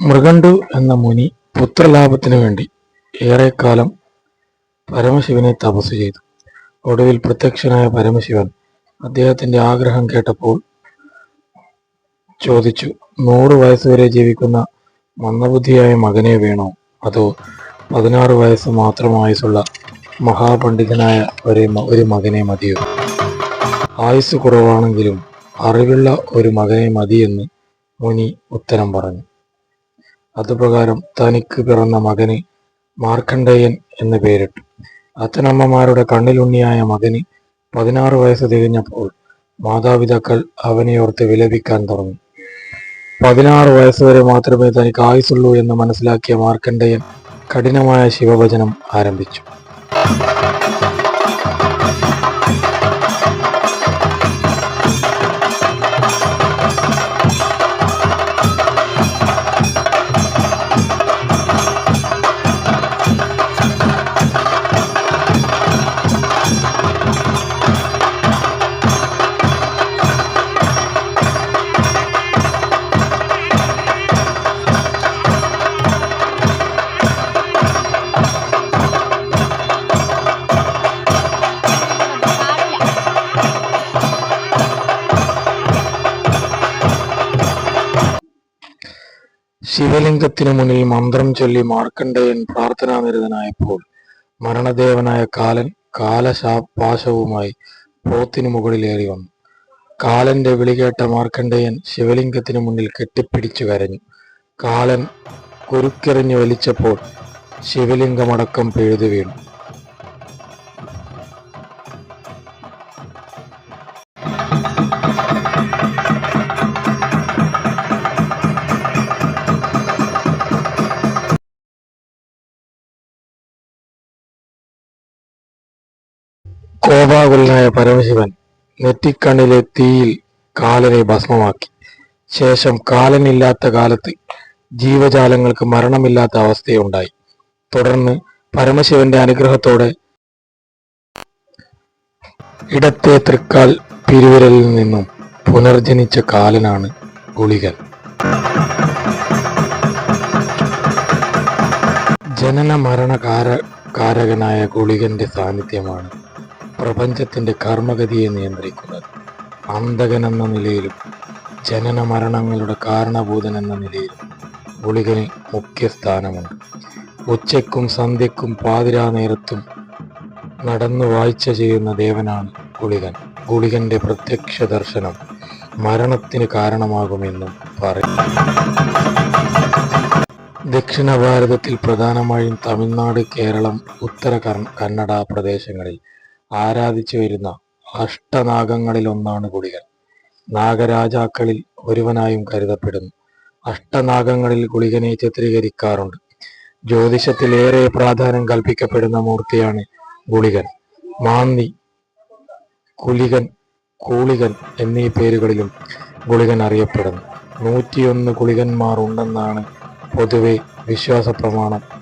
മൃഗണ്ടു എന്ന മുനി പുത്രലാഭത്തിനു വേണ്ടി ഏറെക്കാലം പരമശിവനെ തപസ് ചെയ്തു. ഒടുവിൽ പ്രത്യക്ഷനായ പരമശിവൻ അദ്ദേഹത്തിന്റെ ആഗ്രഹം കേട്ടപ്പോൾ ചോദിച്ചു നൂറ് വയസ്സുവരെ ജീവിക്കുന്ന മന്ദബുദ്ധിയായ മകനെ വേണോ? അതോ പതിനാറ് വയസ്സ് മാത്രം ആയുസുള്ള മഹാപണ്ഡിതനായ ഒരു ഒരു മകനെ മതിയോ? ആയുസ് കുറവാണെങ്കിലും അറിവുള്ള ഒരു മകനെ മതിയെന്ന് മുനി ഉത്തരം പറഞ്ഞു. അതുപ്രകാരം തനിക്ക് പിറന്ന മകന് മാർക്കണ്ഡേയൻ എന്ന് പേരിട്ടു. അച്ഛനമ്മമാരുടെ കണ്ണിലുണ്ണിയായ മകന് പതിനാറ് വയസ്സ് തികഞ്ഞപ്പോൾ മാതാപിതാക്കൾ അവനെയോർത്ത് വിലപിക്കാൻ തുടങ്ങി. പതിനാറ് വയസ്സുവരെ മാത്രമേ തനിക്ക് ആയുസുള്ളൂ എന്ന് മനസ്സിലാക്കിയ മാർക്കണ്ഡേയൻ കഠിനമായ ശിവഭജനം ആരംഭിച്ചു. ശിവലിംഗത്തിനു മുന്നിൽ മന്ത്രം ചൊല്ലി മാർക്കണ്ഡേയൻ പ്രാർത്ഥനാനിരതനായപ്പോൾ മരണദേവനായ കാലൻ കാലശാപാശവുമായി പോത്തിനു മുകളിലേറി വന്നു. കാലന്റെ വിളികേട്ട മാർക്കണ്ഡേയൻ ശിവലിംഗത്തിനു മുന്നിൽ കെട്ടിപ്പിടിച്ചു കരഞ്ഞു. കാലൻ കുരുക്കെറിഞ്ഞു വലിച്ചപ്പോൾ ശിവലിംഗമടക്കം പിഴുതു വീണു. കോപാകുലനായ പരമശിവൻ നെറ്റിക്കണ്ണിലെ തീയിൽ കാലനെ ഭസ്മമാക്കി. ശേഷം കാലനില്ലാത്ത കാലത്ത് ജീവജാലങ്ങൾക്ക് മരണമില്ലാത്ത അവസ്ഥയുണ്ടായി തുടർന്ന് പരമശിവന്റെ അനുഗ്രഹത്തോടെ ഇടത്തെ തൃക്കാൽ പിരുവിരലിൽ നിന്നും പുനർജനിച്ച കാലനാണ് ഗുളികൻ. ജനന മരണകാര കാരകനായ ഗുളികന്റെ സാന്നിധ്യമാണ് പ്രപഞ്ചത്തിന്റെ കർമ്മഗതിയെ നിയന്ത്രിക്കുന്നത്. അന്തകൻ എന്ന നിലയിലും ജനന മരണങ്ങളുടെ കാരണഭൂതൻ എന്ന നിലയിലും ഗുളികന് മുഖ്യ സ്ഥാനമുണ്ട് ഉച്ചയ്ക്കും സന്ധ്യക്കും പാതിരാ നേരത്തും നടന്നു വായിച്ച ചെയ്യുന്ന ദേവനാണ് ഗുളികൻ. ഗുളികന്റെ പ്രത്യക്ഷ ദർശനം മരണത്തിന് കാരണമാകുമെന്നും പറയുന്നു ദക്ഷിണ ഭാരതത്തിൽ പ്രധാനമായും തമിഴ്നാട് കേരളം ഉത്തര കന്നഡ പ്രദേശങ്ങളിൽ ആരാധിച്ചു വരുന്ന അഷ്ടനാഗങ്ങളിൽ ഒന്നാണ് ഗുളികൻ നാഗരാജാക്കളിൽ ഒരുവനായും കരുതപ്പെടുന്നു. അഷ്ടനാഗങ്ങളിൽ ഗുളികനെ ചിത്രീകരിക്കാറുണ്ട്. ജ്യോതിഷത്തിലേറെ പ്രാധാന്യം കൽപ്പിക്കപ്പെടുന്ന മൂർത്തിയാണ് ഗുളികൻ. മാന്തി കുലികൻ കൂളികൻ എന്നീ പേരുകളിലും ഗുളികൻ അറിയപ്പെടുന്നു. നൂറ്റിയൊന്ന് ഗുളികന്മാർ ഉണ്ടെന്നാണ് പൊതുവെ വിശ്വാസ പ്രമാണം